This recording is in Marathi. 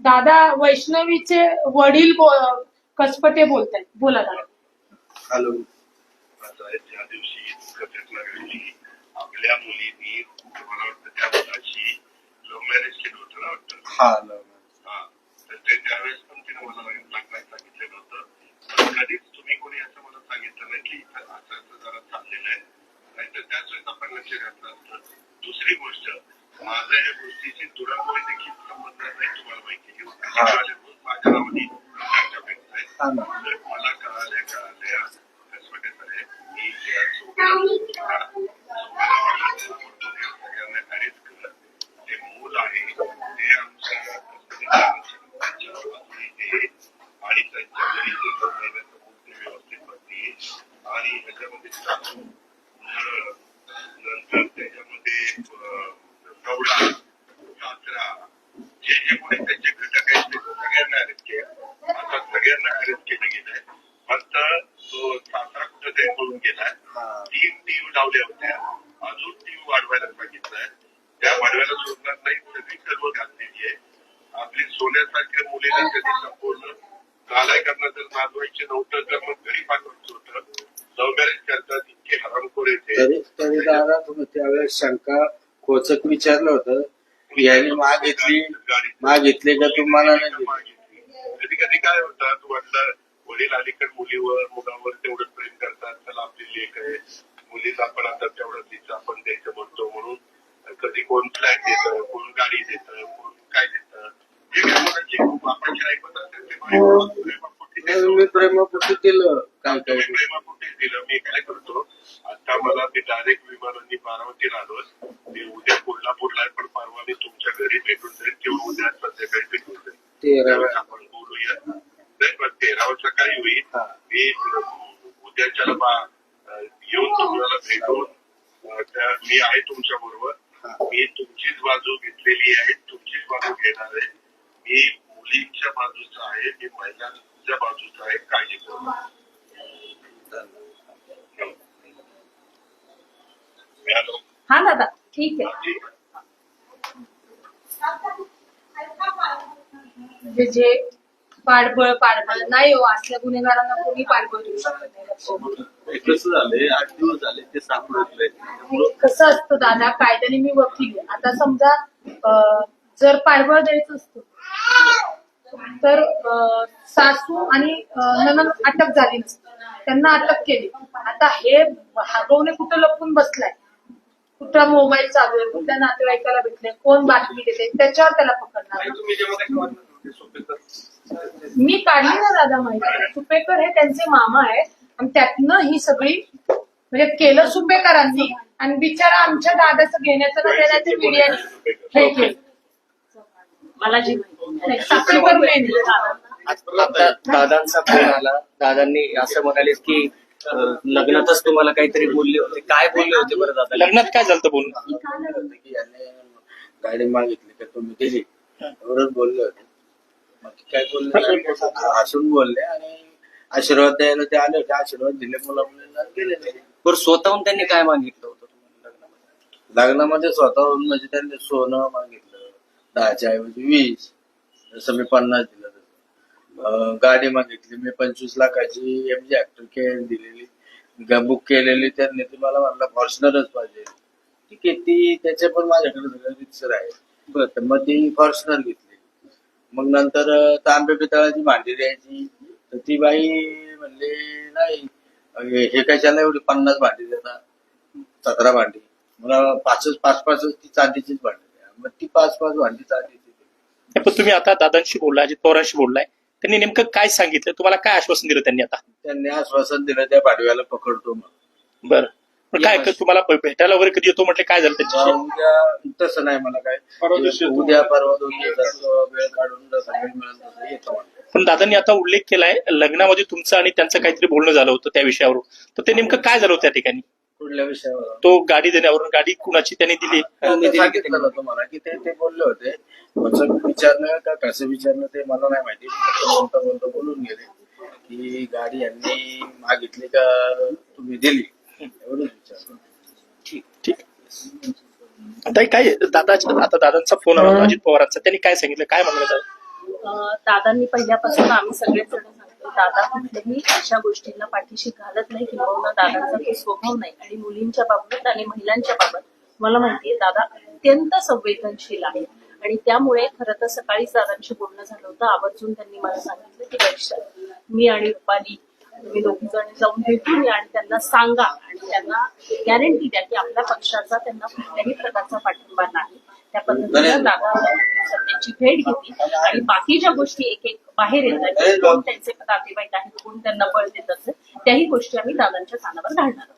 दादा वैष्णवीचे वडील बो- कसपटे बोलतायत. बोला दादा. हॅलो. आता ज्या दिवशी घटना घडली आपल्या मुलीनी मला वाटतं त्या मुलाशी लव्ह मॅरेज केलं होतं ना वाटतं? हा हॅलो तर ते त्यावेळेस पण तिने मला लग्नात सांगितलेलं होतं. पण कधीच तुम्ही कोणी असं मला सांगितलं नाही की इथं असं असं जरा चाललेलं आहे. नाहीतर त्याच वेळेस आपण लक्ष घातलं असतं. दुसरी गोष्ट माझं या गोष्टीची दुरामुळे देखील संबंध नाही तुम्हाला माहिती आहे. हा. माझ्या नावाने चर्चा भेटत आहे हा ना तर मला कळाल्या कळाल्या कसपटे साहेब की त्या सोबत सगळ्यांना अरेस्ट कर जे मूल आहे ते आमच्या त्यांच्या बाजूने ते आणि त्यांच्या घरी ते दोन महिन्याचं मूल ते व्यवस्थित बघतील आणि ह्याच्यामध्ये सासू नळ, नंतर त्याच्यामध्ये अं, गवडा सासरा जे जे कोणी त्यांचे घटक आहेत ते सगळ्यांना अरेस्ट केलं आता सगळ्यांना अरेस्ट केलं गेलंय फक्त तो सासरा कुठं हा. तीन टीम लावल्या होत्या. अजून टीम वाढवायला सांगितलंय. त्या वाढवायला सोडणार नाही सगळी सर्व घातलेली आहे. आपली सोन्यासारख्या मुलीला कधी संपूर्ण नालायकांना जर नव्हतं तर मग घरी पाठवायचं होतं. लव्ह मॅरेज करतात इतके हरामखोर येते तरी तरी दादा तुम्ही त्यावेळेस शंका खोचक विचारलं होतं. की याने मागितली मागितली का तुम्हाला नाही? कधी कधी काय होतं तू वाटलं वडील अलीकडे मुलीवर मुलावर तेवढं प्रेम करतात. चला आपली लेख आहे. मुलीला आपण आता तेवढं तिचं आपण द्यायचं म्हणतो म्हणून कधी कोण फ्लॅट देतं कोण गाडी देतं कोण काय देतं. जे काय मुलांची ऐकत असेल ते प्रेमापोटी. मी दिलं काय काय मी प्रेमापोटी दिलं. मी काय करतो आता मला मी डायरेक्ट विमानांनी बारामतीला आलो मी उद्या कोल्हापूरला पण परवा मी तुमच्या घरी भेटून जाईल किंवा उद्या संध्याकाळी भेटून जाईल तेरा त्यावेळेस आपण बोलूया नाही पण तेरावं सकाळी होईल हा. मी उद्याच्याला येऊन तुम्हाला भेटून मी आहे तुमच्या बरोबर हा. मी तुमचीच बाजू घेतलेली आहे तुमचीच बाजू घेणार आहे मी मुलींच्या बाजूचा आहे मी महिलांच्या बाजूचा आहे काळजी करू नका. मी आलो. हा दादा ठीक आहे ठीक आहे. म्हणजे जे पाठबळ पाठबळ. नाही हो असल्या गुन्हेगारांना कोणी पाठबळ देऊ शकत नाही. कसं झालंय? आठ दिवस झाले ते सापडत नाही त्यामुळं कसं असतं दादा कायद्याने मी वकील आहे. आता समजा अं, जर पाठबळ द्यायचं असतं तर अं, सासू आणि अं, नणंद अटक झाली नसती. त्यांना अटक केली. आता हे हागवणे कुठं लपून बसलाय? कुठं मोबाईल चालू आहे? कुठल्या नातेवाईकाला भेटले कोण बातमी देते त्याच्यावर त्याला पकडणार आणि तुम्ही जेव्हा काही वाटलं ते सोपे तर मी काढली ना दादा माहिती. सुपेकर हे त्यांचे मामा आहेत. आणि त्यातनं ही सगळी म्हणजे केलं सुपेकरांनी. आणि बिचारा आमच्या दादाचं घेण्याचं ना देण्याचं मीडियाने हे केलं. मला जी माहिती नाही, सुपेकर main. आता दादांचा फोन आला. दादांनी असं म्हणाले की अं, लग्नातच तुम्हाला काहीतरी बोलले होते. काय बोलले होते बरं दादा लग्नात काय झालं बोलणं होतं की याने गाडी मागितली का तुम्ही दिली. एवढंच बोलले होते. मग काय बोलले. हसून बोलले आणि आशीर्वाद द्यायला ते आले होते. आशीर्वाद दिले मुला मुलींना गेले ते बरं स्वतःहून त्यांनी काय मागितलं होतं तुम्हाला लग्नामध्ये? लग्नामध्ये स्वतःहून म्हणजे त्यांनी सोनं मागितलं दहाच्या ऐवजी वीस जसं मी पन्नास दिलं तसं. अं, गाडी मागितली मी पंचवीस लाखाची एम जी ऍक्टर दिलेली. बुक केलेली त्यांनी ती मला म्हटलं फॉर्च्युनरच पाहिजे. ठीक आहे ती त्याचे पण माझ्याकडे सगळं रितसर आहे बरं. तर मग ती फॉर्च्युनर घेतली. मग नंतर तांबे पितळाची भांडी द्यायची. तर ती बाई म्हणली नाही हे- कशाला एवढी पन्नास भांडी देतात सतरा भांडी. मला पाचच पाच पाचच ती चांदीचीच भांडी द्या. मग ती पाच पाच भांडी चांदीची. पण तुम्ही आता दादांशी बोलला अजित पवारांशी बोललाय त्यांनी नेमकं काय सांगितलं? तुम्हाला काय आश्वासन दिलं त्यांनी आता? त्यांनी आश्वासन दिलं त्या भाडव्याला पकडतो मग बरं. पण काय तुम्हाला भेटायला वगैरे कधी येतो म्हटलं? काय झालं त्यांच्याशी? उद्या तसं नाही मला काय. उद्या परवा दोन दिवसात वेळ काढून जसं वेळ मिळेल तसं येतो म्हणलं. पण दादांनी आता उल्लेख केलाय लग्नामध्ये तुमचं आणि त्यांचं काहीतरी बोलणं झालं होतं त्या विषयावरून. तर ते नेमकं काय झालं होतं त्या ठिकाणी? कुठल्या विषयावर तो गाडी देण्यावरून गाडी कुणाची त्यांनी दिली? त्यांनी सांगितलं ना तुम्हाला की ते ते बोलले होते. कसं विचारलं का कसं विचारलं ते मला नाही माहिती. फक्त बोलता बोलता बोलून गेले की गाडी यांनी मागितली का तुम्ही दिली एवढंच विचारलं ठीक आता काय दादाच्या आता दादांचा फोन आला अजित पवारांचा. त्यांनी काय सांगितलं? काय म्हणलं दादा? दादांनी पहिल्यापासून आम्ही सगळेच दादा कुठल्याही अशा गोष्टींना पाठीशी घालत नाही किंवा दादांचा तो स्वभाव नाही. आणि मुलींच्या बाबतीत आणि महिलांच्या बाबत मला माहितीये दादा अत्यंत संवेदनशील आहे. आणि त्यामुळे खरं तर सकाळीच दादांशी बोलणं झालं होतं. आवर्जून त्यांनी मला सांगितलं की मी आणि रुपाली तुम्ही दोघी जण जाऊन भेटून या आणि त्यांना सांगा त्यांना गॅरंटी द्या की आपल्या पक्षाचा त्यांना कुठल्याही प्रकारचा पाठिंबा नाही. त्या पद्धतीनं दादा त्यांची भेट घेतली. आणि बाकी ज्या गोष्टी एक एक बाहेर येतात की कोण त्यांचे नातेवाईक आहेत कोण त्यांना बळ देत असेल त्याही गोष्टी आम्ही दादांच्या कानावर घालणार आहोत.